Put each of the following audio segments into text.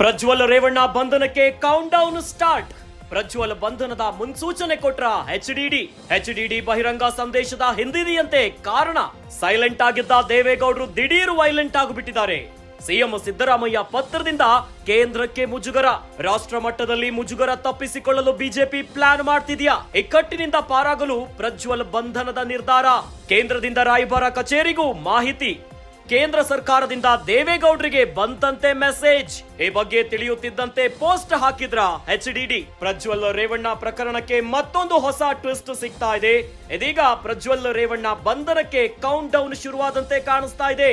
ಪ್ರಜ್ವಲ್ ರೇವಣ್ಣ ಬಂಧನಕ್ಕೆ count down start Prajwal ಬಂಧನದ ಮುನ್ಸೂಚನೆ ಕೊಟ್ರ ಎಚ್ ಡಿ ಎಚ್ ಡಿ ಬಹಿರಂಗ ಸಂದೇಶದ ಹಿಂದಿದೆಯಂತೆ ಕಾರಣ. ಸೈಲೆಂಟ್ ಆಗಿದ್ದ ದೇವೇಗೌಡರು ದಿಢೀರ್ ವೈಲೆಂಟ್ ಆಗಿಬಿಟ್ಟಿದ್ದಾರೆ. ಸಿಎಂ ಸಿದ್ದರಾಮಯ್ಯ ಪತ್ರದಿಂದ ಕೇಂದ್ರಕ್ಕೆ ಮುಜುಗರ. ರಾಷ್ಟ್ರ ಮಟ್ಟದಲ್ಲಿ ಮುಜುಗರ ತಪ್ಪಿಸಿಕೊಳ್ಳಲು ಬಿಜೆಪಿ ಪ್ಲಾನ್ ಮಾಡ್ತಿದ್ಯಾ? ಇಕ್ಕಟ್ಟಿನಿಂದ ಪಾರಾಗಲು ಪ್ರಜ್ವಲ್ ಬಂಧನದ ನಿರ್ಧಾರ. ಕೇಂದ್ರದಿಂದ ರಾಯಭಾರ ಕಚೇರಿಗೂ ಮಾಹಿತಿ. ಕೇಂದ್ರ ಸರ್ಕಾರದಿಂದ ದೇವೇಗೌಡರಿಗೆ ಬಂತಂತೆ ಮೆಸೇಜ್. ಈ ಬಗ್ಗೆ ತಿಳಿಯುತ್ತಿದ್ದಂತೆ ಪೋಸ್ಟ್ ಹಾಕಿದ್ರ ಎಚ್ ಡಿ ಪ್ರಜ್ವಲ್ ರೇವಣ್ಣ ಪ್ರಕರಣಕ್ಕೆ ಮತ್ತೊಂದು ಹೊಸ ಟ್ವಿಸ್ಟ್ ಸಿಗ್ತಾ ಇದೆ. ಇದೀಗ ಪ್ರಜ್ವಲ್ ರೇವಣ್ಣ ಬಂಧನಕ್ಕೆ ಕೌಂಟ್ ಡೌನ್ ಶುರುವಾದಂತೆ ಕಾಣಿಸ್ತಾ ಇದೆ.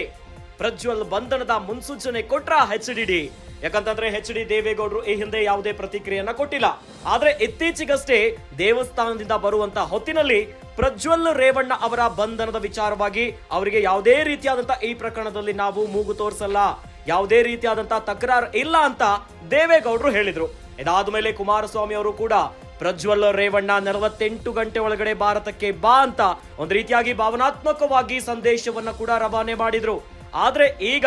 ಪ್ರಜ್ವಲ್ ಬಂಧನದ ಮುನ್ಸೂಚನೆ ಕೊಟ್ರ ಎಚ್ ಡಿ. ಯಾಕಂತಂದ್ರೆ ಎಚ್ ಡಿ ದೇವೇಗೌಡರು ಈ ಹಿಂದೆ ಯಾವುದೇ ಪ್ರತಿಕ್ರಿಯೆಯನ್ನ ಕೊಟ್ಟಿಲ್ಲ. ಆದ್ರೆ ಇತ್ತೀಚೆಗಷ್ಟೇ ದೇವಸ್ಥಾನದಿಂದ ಬರುವಂತ ಹೊತ್ತಿನಲ್ಲಿ ಪ್ರಜ್ವಲ್ ರೇವಣ್ಣ ಅವರ ಬಂಧನದ ವಿಚಾರವಾಗಿ ಅವರಿಗೆ ಯಾವುದೇ ರೀತಿಯಾದಂತ ಈ ಪ್ರಕರಣದಲ್ಲಿ ನಾವು ಮೂಗು ತೋರಿಸಲ್ಲ, ಯಾವುದೇ ರೀತಿಯಾದಂತ ತಕರಾರು ಇಲ್ಲ ಅಂತ ದೇವೇಗೌಡರು ಹೇಳಿದ್ರು. ಇದಾದ ಮೇಲೆ ಕುಮಾರಸ್ವಾಮಿ ಅವರು ಕೂಡ ಪ್ರಜ್ವಲ್ ರೇವಣ್ಣ ನಲವತ್ತೆಂಟು ಗಂಟೆ ಒಳಗಡೆ ಭಾರತಕ್ಕೆ ಬಾ ಅಂತ ಒಂದು ರೀತಿಯಾಗಿ ಭಾವನಾತ್ಮಕವಾಗಿ ಸಂದೇಶವನ್ನ ಕೂಡ ರವಾನೆ ಮಾಡಿದ್ರು. ಆದ್ರೆ ಈಗ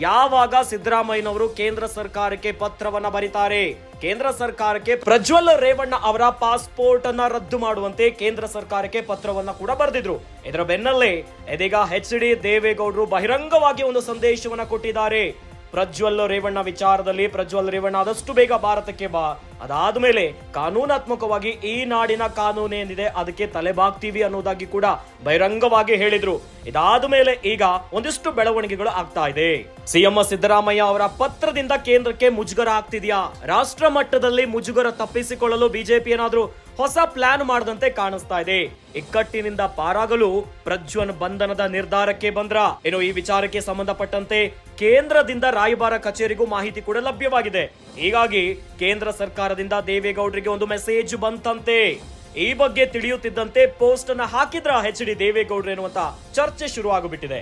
ಯಾವಾಗ ಸಿದ್ದರಾಮಯ್ಯನವರು ಕೇಂದ್ರ ಸರ್ಕಾರಕ್ಕೆ ಪತ್ರವನ್ನ ಬರೀತಾರೆ? ಕೇಂದ್ರ ಸರ್ಕಾರಕ್ಕೆ ಪ್ರಜ್ವಲ್ ರೇವಣ್ಣ ಅವರ ಪಾಸ್ಪೋರ್ಟ್ ಅನ್ನ ರದ್ದು ಮಾಡುವಂತೆ ಕೇಂದ್ರ ಸರ್ಕಾರಕ್ಕೆ ಪತ್ರವನ್ನ ಕೂಡ ಬರೆದಿದ್ರು. ಇದರ ಬೆನ್ನಲ್ಲೇ ಇದೀಗ ಎಚ್ ಡಿ ದೇವೇಗೌಡರು ಬಹಿರಂಗವಾಗಿ ಒಂದು ಸಂದೇಶವನ್ನ ಕೊಟ್ಟಿದ್ದಾರೆ. ಪ್ರಜ್ವಲ್ ರೇವಣ್ಣ ವಿಚಾರದಲ್ಲಿ ಪ್ರಜ್ವಲ್ ರೇವಣ್ಣ ಆದಷ್ಟು ಬೇಗ ಭಾರತಕ್ಕೆ ಬಾ. ಅದಾದ ಮೇಲೆ ಕಾನೂನಾತ್ಮಕವಾಗಿ ಈ ನಾಡಿನ ಕಾನೂನೇನಿದೆ ಅದಕ್ಕೆ ತಲೆಬಾಗ್ತೀವಿ ಅನ್ನೋದಾಗಿ ಕೂಡ ಬಹಿರಂಗವಾಗಿ ಹೇಳಿದ್ರು. ಇದಾದ ಮೇಲೆ ಈಗ ಒಂದಿಷ್ಟು ಬೆಳವಣಿಗೆಗಳು ಆಗ್ತಾ ಇದೆ. ಸಿಎಂ ಸಿದ್ದರಾಮಯ್ಯ ಅವರ ಪತ್ರದಿಂದ ಕೇಂದ್ರಕ್ಕೆ ಮುಜುಗರ ಆಗ್ತಿದ್ಯಾ? ರಾಷ್ಟ್ರ ಮಟ್ಟದಲ್ಲಿ ಮುಜುಗರ ತಪ್ಪಿಸಿಕೊಳ್ಳಲು ಬಿಜೆಪಿ ಏನಾದ್ರೂ ಹೊಸ ಪ್ಲಾನ್ ಮಾಡದಂತೆ ಕಾಣಿಸ್ತಾ ಇದೆ. ಇಕ್ಕಟ್ಟಿನಿಂದ ಪಾರಾಗಲು ಪ್ರಜ್ವನ್ ಬಂಧನದ ನಿರ್ಧಾರಕ್ಕೆ ಬಂದ್ರ? ಏನು ಈ ವಿಚಾರಕ್ಕೆ ಸಂಬಂಧಪಟ್ಟಂತೆ ಕೇಂದ್ರದಿಂದ ರಾಯಭಾರ ಕಚೇರಿಗೂ ಮಾಹಿತಿ ಕೂಡ ಲಭ್ಯವಾಗಿದೆ. ಹೀಗಾಗಿ ಕೇಂದ್ರ ಸರ್ಕಾರದಿಂದ ದೇವೇಗೌಡರಿಗೆ ಒಂದು ಮೆಸೇಜ್ ಬಂತಂತೆ. ಈ ಬಗ್ಗೆ ತಿಳಿಯುತ್ತಿದ್ದಂತೆ ಪೋಸ್ಟ್ ಅನ್ನ ಹಾಕಿದ್ರ ಎಚ್ ಡಿ ದೇವೇಗೌಡರು ಎನ್ನುವಂತ ಚರ್ಚೆ ಶುರು ಆಗಿಬಿಟ್ಟಿದೆ